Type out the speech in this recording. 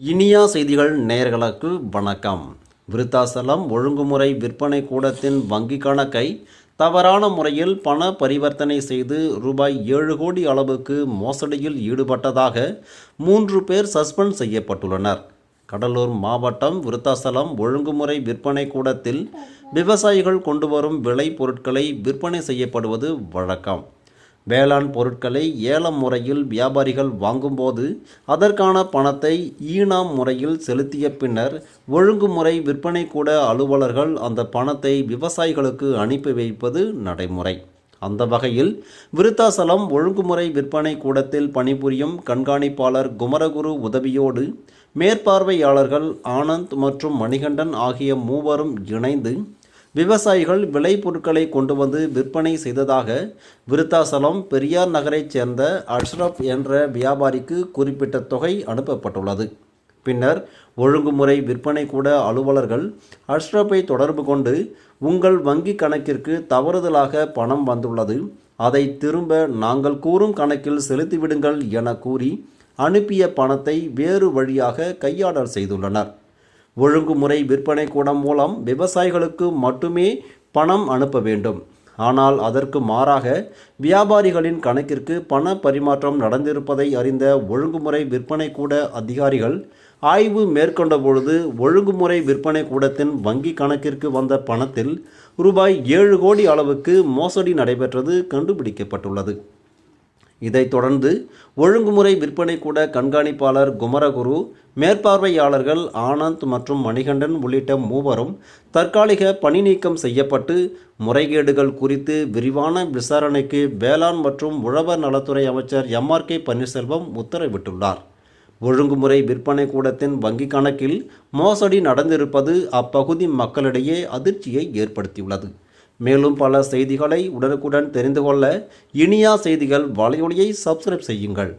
இனியா செய்திகள் நேர்களுக்கு வணக்கம். விருத்தாசலம் ஒழுங்குமுறை விற்பனை கூடத்தின் வங்கி கணக்கை தவறான முறையில் பண பரிவர்த்தனை செய்து ரூபாய் ஏழு கோடி அளவுக்கு மோசடியில் ஈடுபட்டதாக மூன்று பேர் சஸ்பெண்ட் செய்யப்பட்டுள்ளனர். கடலூர் மாவட்டம் விருத்தாசலம் ஒழுங்குமுறை விற்பனை கூடத்தில் விவசாயிகள் கொண்டு வரும் விளை பொருட்களை விற்பனை செய்யப்படுவது வழக்கம். வேளாண் பொருட்களை ஏலம் முறையில் வியாபாரிகள் வாங்கும்போது அதற்கான பணத்தை ஈனாம் முறையில் செலுத்திய பின்னர் ஒழுங்குமுறை விற்பனை கூட அலுவலர்கள் அந்த பணத்தை விவசாயிகளுக்கு அனுப்பி வைப்பது நடைமுறை. அந்த வகையில் விருத்தாசலம் ஒழுங்குமுறை விற்பனை கூடத்தில் பணிபுரியும் கண்காணிப்பாளர் குமரகுரு உதவியோடு மேற்பார்வையாளர்கள் ஆனந்த் மற்றும் மணிகண்டன் ஆகிய மூவரும் இணைந்து விவசாயிகள் விளை பொருட்களை கொண்டு வந்து விற்பனை செய்ததாக விருத்தாசலம் பெரியார் நகரைச் சேர்ந்த அஷ்ரப் என்ற வியாபாரிக்கு குறிப்பிட்ட தொகை அனுப்பப்பட்டுள்ளது. பின்னர் ஒழுங்குமுறை விற்பனை கூட அலுவலர்கள் அஷ்ரப்பை தொடர்பு கொண்டு உங்கள் வங்கி கணக்கிற்கு தவறுதலாக பணம் வந்துள்ளது. அதை திரும்ப நாங்கள் கூறும் கணக்கில் செலுத்திவிடுங்கள் என கூறி அனுப்பிய பணத்தை வேறு வழியாக கையாடல் செய்துள்ளனர். ஒழுங்குமுறை விற்பனை கூடம் மூலம் விவசாயிகளுக்கு மட்டுமே பணம் அனுப்ப வேண்டும். ஆனால் அதற்கு மாறாக வியாபாரிகளின் கணக்கிற்கு பண பரிமாற்றம் நடந்திருப்பதை அறிந்த ஒழுங்குமுறை விற்பனை கூட அதிகாரிகள் ஆய்வு மேற்கொண்ட பொழுது ஒழுங்குமுறை விற்பனை கூடத்தின் வங்கி கணக்கிற்கு வந்த பணத்தில் ரூபாய் ஏழு கோடி அளவுக்கு மோசடி நடைபெற்றது கண்டுபிடிக்கப்பட்டுள்ளது. இதைத் தொடர்ந்து ஒழுங்குமுறை விற்பனை கூட கண்காணிப்பாளர் குமரகுரு மேற்பார்வையாளர்கள் ஆனந்த் மற்றும் மணிகண்டன் உள்ளிட்ட மூவரும் தற்காலிக பணி நீக்கம் செய்யப்பட்டு முறைகேடுகள் குறித்து விரிவான விசாரணைக்கு வேளாண் மற்றும் உழவர் நலத்துறை அமைச்சர் எம்ஆர்கே பன்னீர்செல்வம் உத்தரவிட்டுள்ளார். ஒழுங்குமுறை விற்பனை கூடத்தின் வங்கிக் கணக்கில் மோசடி நடந்திருப்பது அப்பகுதி மக்களிடையே அதிர்ச்சியை ஏற்படுத்தியுள்ளது. மேலும் பல செய்திகளை உடனுக்குடன் தெரிந்து கொள்ள இனியா செய்திகள் வலையொலியை சப்ஸ்கிரைப் செய்யுங்கள்.